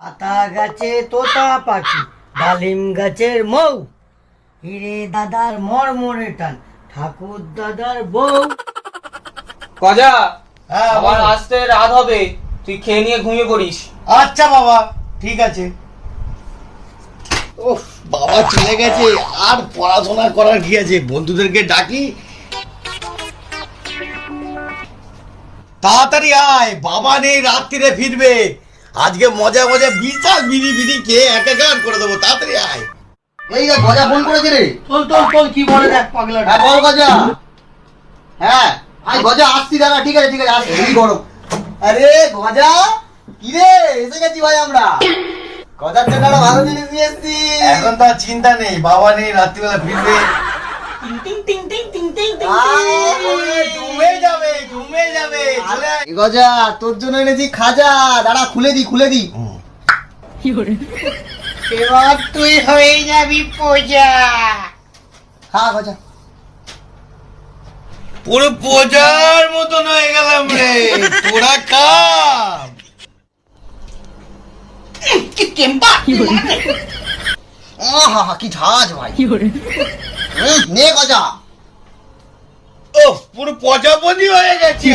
আতা গাছে তোতা পাখি ডালিম গাছের মৌ। হিরে দাদার মরমরে টান ঠাকুর দাদার বউ। গজা হ্যাঁ আবার বলো। আসতে রাত হবে তুই খেয়ে নিয়ে ঘুমিয়ে পড়িস। আচ্ছা বাবা ঠিক আছে। ও বাবা চলে গেছে। আর পড়াশোনা করার কি আছে? বন্ধুদেরকে ডাকি। তাড়াতাড়ি আয় বাবা নেই রাত্রিরে ফিরবে। আজকে মজা মজা বিশাল বিড়ি বিড়ি খেয়ে একাকার করে দেবো তাড়াতাড়ি আয়। এই দেখ গজা ফোন করেছে রে। তোল তোল তোল কি বলে দেখ পাগলা হ্যাঁ বল গজা। হ্যাঁ আই গজা আসছি দাদা ঠিক আছে ঠিক আছে আসছি। এই গরম। আরে গজা কি রে এসে গেছি ভাই আমরা। গজার জন্য একটা ভালো জিনিস নিয়ে এসছি। এখন তো চিন্তা নেই বাবা নেই রাত্রিবেলা ফিরবে। আয়, জমে যাবে জমে যাবে চলে আয়। এই গজা তোর জন্য এনেছি খাজা। দাঁড়া খুলে দি খুলে দি। এবার তুই হয়ে যাবি পূজা। হ্যাঁ গজা পুরো পূজার মতন হয়ে গেলাম রে। তোরা কাম আহা হা কি ঝাঁজ ভাই। নে গজা। ও পুরো পচাপচি হয়ে গেছে।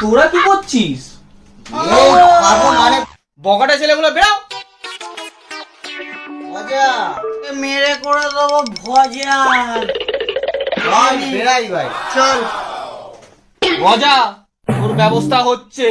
তোরা কি করছিস? মানে বকাটা ছেলেগুলো বেরাও গজা মেরে করে দেবো ভজা। বেড়াই ভাই। চল। ভজা তোর ব্যবস্থা হচ্ছে।